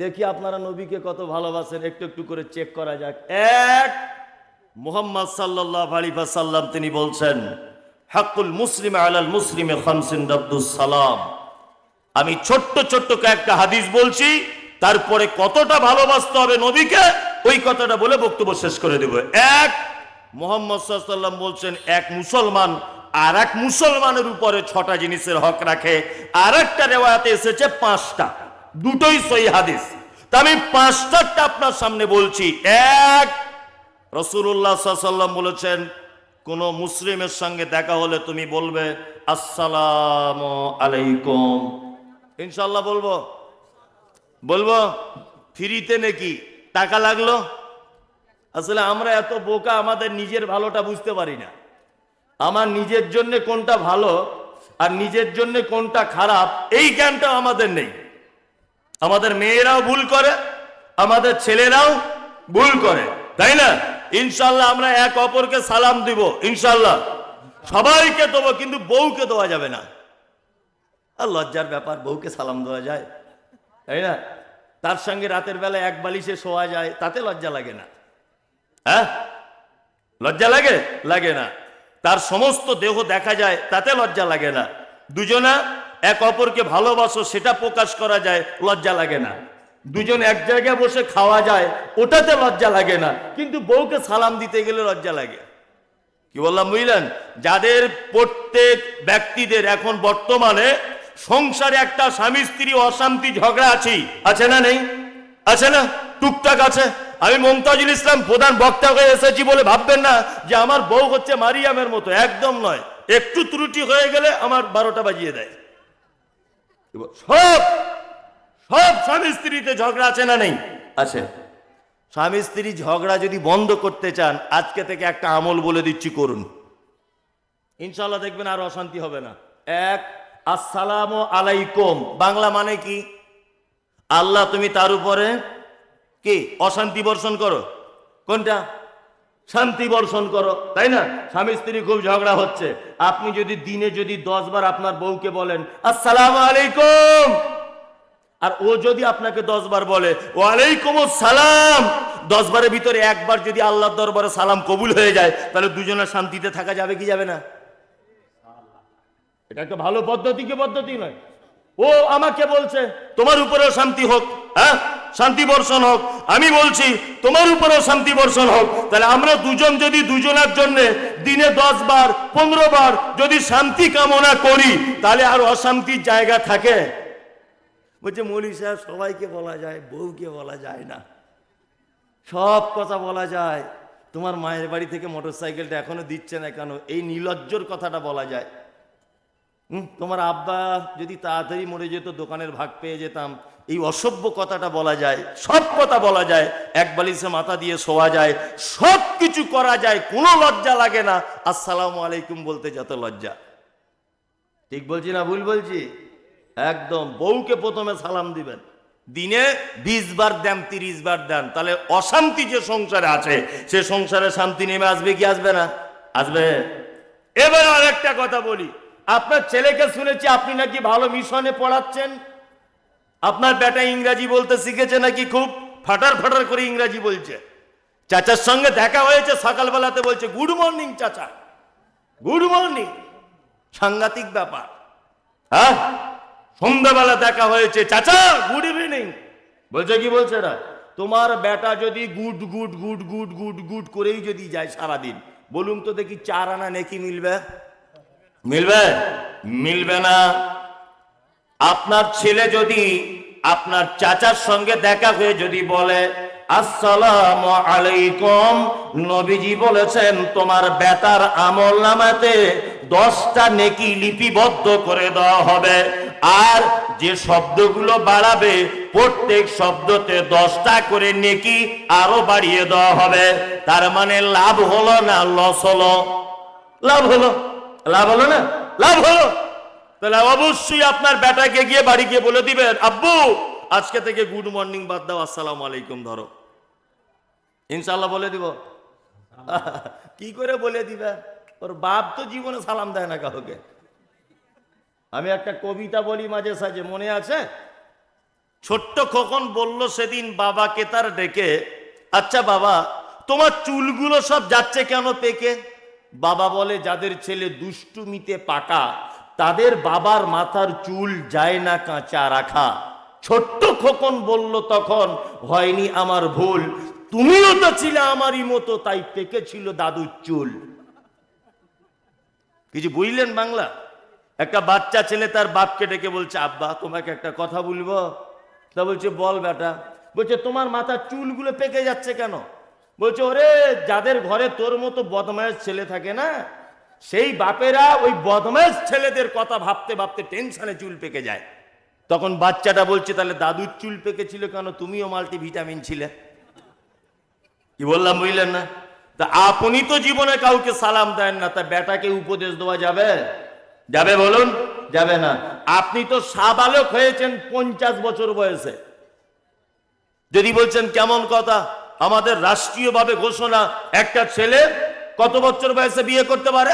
দেখি আপনারা নবীকে কত ভালোবাসেন। একটু একটু করে চেক করা যাক। এক, মোহাম্মদ সাল্লাহ আলিফা সাল্লাম তিনি বলছেন হাকুল মুসলিম আলাল মুসলিমে খামসিন সালাম। আমি ছোট্ট ছোট্ট কয়েকটা হাদিস বলছি, তারপরে কতটা ভালোবাসতে হবে নবীকে, ওই কথাটা বলে বক্তব্য শেষ করে দেব। এক, মোহাম্মদ বলছেন, এক মুসলমান আর এক মুসলমানের উপরে ছটা জিনিসের হক রাখে আর একটা রেওয়াতে এসেছে পাঁচটা। দুটোই সই হাদিস। তা আমি পাঁচটাটা আপনার সামনে বলছি। এক রসুল্লাহ সাল্লাম বলেছেন, কোন মুসলিমের সঙ্গে দেখা হলে তুমি বলবে, আসসালাম আলাইকুম। ইনশাল্লাহ বলব। বলব, ফ্রিতে নাকি? টাকা লাগল? আসলে আমরা এত বোকা, আমাদের নিজের ভালোটা বুঝতে পারি না। আমার নিজের জন্য কোনটা ভালো আর নিজের জন্য কোনটা খারাপ, এই জ্ঞানটা আমাদের নেই। আমাদের মেয়েরাও ভুল করে, আমাদের ছেলেরাও ভুল করে, তাই না? ইনশাল্লাহ আমরা এক অপরকে সালাম দিব ইনশাল্লাহ সবাইকে দেবো, কিন্তু বউকে দেওয়া যাবে না। আর লজ্জার ব্যাপার, বউকে সালাম দেওয়া যায়, তাই না? তার সঙ্গে রাতের বেলা এক বালিশে শোয়া যায়, তাতে লজ্জা লাগে না। হ্যাঁ? লজ্জা লাগে? লাগে না। তার সমস্ত দেহ দেখা যায়, তাতে লজ্জা লাগে না। দুজনা এক অপরকে ভালোবাসো, সেটা প্রকাশ করা যায়, লজ্জা লাগে না। দুজন এক জায়গায় বসে খাওয়া যায়, ওটাতে লজ্জা লাগে না। কিন্তু বউকে সালাম দিতে গেলে লজ্জা লাগে। কি বললাম, বুঝলেন? যাদের প্রত্যেক ব্যক্তিদের এখন বর্তমানে সংসারে একটা স্বামী, স্ত্রী অশান্তি, ঝগড়া আছেই আছে না নেই? আছে না? টুকটাক আছে। আমি মমতাজুল ইসলাম প্রধান বক্তা হয়ে এসেছি বলে ভাববেন না যে আমার বউ হচ্ছে মারিয়ামের মতো। একদম নয়। একটু ত্রুটি হয়ে গেলে আমার বারোটা বাজিয়ে দেয়। সব সব স্বামী স্ত্রীতে ঝগড়া আছে না নেই। আছে। স্বামী স্ত্রী ঝগড়া যদি বন্ধ করতে চান আজকে থেকে একটা আমল বলে দিচ্ছি করুন। ইনশাল্লাহ দেখবেন আর অশান্তি হবে না। এক আসসালাম আলাইকুম। বাংলা মানে কি? আল্লাহ তুমি তার উপরে কি? অশান্তি বর্ষণ করো। কোনটা? শান্তি বর্ষণ করো, তাই না? স্বামী স্ত্রী খুব ঝগড়া হচ্ছে। আপনি যদি দিনে যদি দশ বার আপনার বউকে বলেন, আসসালাম আলাইকুম, আর ও যদি আপনাকে দশ বার বলে, ওয়ালাইকুম সালাম দশ বারের ভিতরে একবার যদি আল্লাহর দরবারে সালাম কবুল হয়ে যায়, তাহলে দুজনের শান্তিতে থাকা যাবে কি যাবে না? এটা একটা ভালো পদ্ধতি কি পদ্ধতি নয়? ও আমাকে বলছে, তোমার উপরেও শান্তি হোক হ্যাঁ? শান্তি বর্ষণ হোক। আমি বলছি, তোমার উপরেও শান্তি বর্ষণ হোক। তাহলে আমরা দুজন যদি দুজনের জন্য দিনে দশ বার, পনেরো বার যদি শান্তি কামনা করি, তাহলে আর অশান্তির জায়গা থাকে? বলছে, মৌলী সাহেব, সবাইকে বলা যায়, বউকে বলা যায় না। সব কথা বলা যায়। তোমার মায়ের বাড়ি থেকে মোটর সাইকেলটা এখনও দিচ্ছে না কেন? এই নির্লজ্জর কথাটা বলা যায়। তোমার আব্বা যদি তাড়াতাড়ি মরে যেত, দোকানের ভাগ পেয়ে যেতাম। এই অসভ্য কথাটা বলা যায়, সব কথা বলা যায়, এক বালিশে মাথা দিয়ে শোয়া যায়, সব কিছু করা যায়, কোনো লজ্জা লাগে না। আসসালামু আলাইকুম বলতে যত লজ্জা। ঠিক বলছি না ভুল বলছি? একদম, বউকে প্রথমে সালাম দিবেন। দিনে বিশ বার দেন, তিরিশ বার দেন, তাহলে অশান্তি যে সংসারে আছে, সে সংসারে শান্তি নেমে আসবে কি আসবে না? আসবে। এবার আর একটা কথা বলি, আপনার ছেলেকে শুনেছি আপনি নাকি ভালো মিশনে পড়াচ্ছেন? আপনার বেটা ইংরাজি বলতে শিখেছে নাকি খুব? ফাটার ফাটার করে ইংরাজি বলছে। চাচার সঙ্গে দেখা হয়েছে, সকালবেলাতে বলছে গুড মর্নিং চাচা। গুড মর্নিং সাংঘাতিক ব্যাপার। হ্যাঁ? সন্ধ্যাবেলা দেখা হয়েছে, চাচা গুড ইভিনিং বলছে, কি বলছে না তোমার বেটা যদি good good good good good good করেই যদি যায় সারাদিন, বলুন তো দেখি চার আনা নেকি মিলবে? মিলবে? মিলবে না। আপনার ছেলে যদি আপনার চাচার সঙ্গে দেখা হয়ে যদি বলে, আসসালাম আলাইকুম। নবীজি বলেছেন, তোমার বেতার আমল নামাতে দশটা নেকি লিপিবদ্ধ করে দেওয়া হবে। আর যে শব্দগুলো বাড়াবে, প্রত্যেক শব্দতে দশটা করে নেকি আরও বাড়িয়ে দেওয়া হবে। তার মানে লাভ হলো না, লস হলো? লাভ হলো। লাভ হলো না? লাভ হলো? তাহলে অবশ্যই আপনার বেটাকে গিয়ে বাড়ি গিয়ে বলে দিবেন, আব্বু, আজকে থেকে গুড মর্নিং বাদ দাও, আসসালাম আলাইকুম ধরো। ইনশাল্লাহ বলে দিব। কি করে বলে দিবে? ওর বাপ তো জীবনে সালাম দেয় না কাউকে। আমি একটা কবিতা বলি মাঝে সাঝে, মনে আছে? ছোট্ট খোকন বলল সেদিন বাবাকে তার ডেকে আচ্ছা বাবা, তোমার চুলগুলো সব যাচ্ছে কেন পেকে? বাবা বলে, যাদের ছেলে দুষ্টুমিতে পাকা তাদের বাবার মাথার চুল যায় না কাঁচা রাখা। ছোট্ট খোকন বলল তখন, হয়নি আমার ভুল। তুমিও তো ছিলে আমারই মতো, তাই পেকে ছিল দাদুর চুল। কিছু বুঝলেন বাংলা? একটা বাচ্চা ছেলে তার বাপকে ডেকে বলছে, আব্বা, তোমাকে একটা কথা বলব? তা বলছে, বল বেটা। বলছে, তোমার মাথার চুলগুলো পেকে যাচ্ছে কেন? বলছে, ওরে, যাদের ঘরে তোর মতো বদমায়েশ ছেলে থাকে না সেই বাপেরা ওই বদমায়েশ ছেলেদের কথা ভাবতে ভাবতে টেনশনে চুল পেকে যায়। তখন বাচ্চাটা বলছে, তাহলে দাদুর চুল পেকেছিল কেন? তুমিও মাল্টি ভিটামিন ছিলে। কি বললাম, বুঝলেন না? তা আপনি তো জীবনে কাউকে সালাম দেন না, তা বেটাকে উপদেশ দেওয়া যাবে? যাবে বলুন? যাবে না। আপনি তো সাবালক হয়েছেন পঞ্চাশ বছর বয়সে। যদি বলছেন, কেমন কথা? আমাদের রাষ্ট্রীয়ভাবে ঘোষণা, একটা ছেলে কত বছর বয়সে বিয়ে করতে পারে?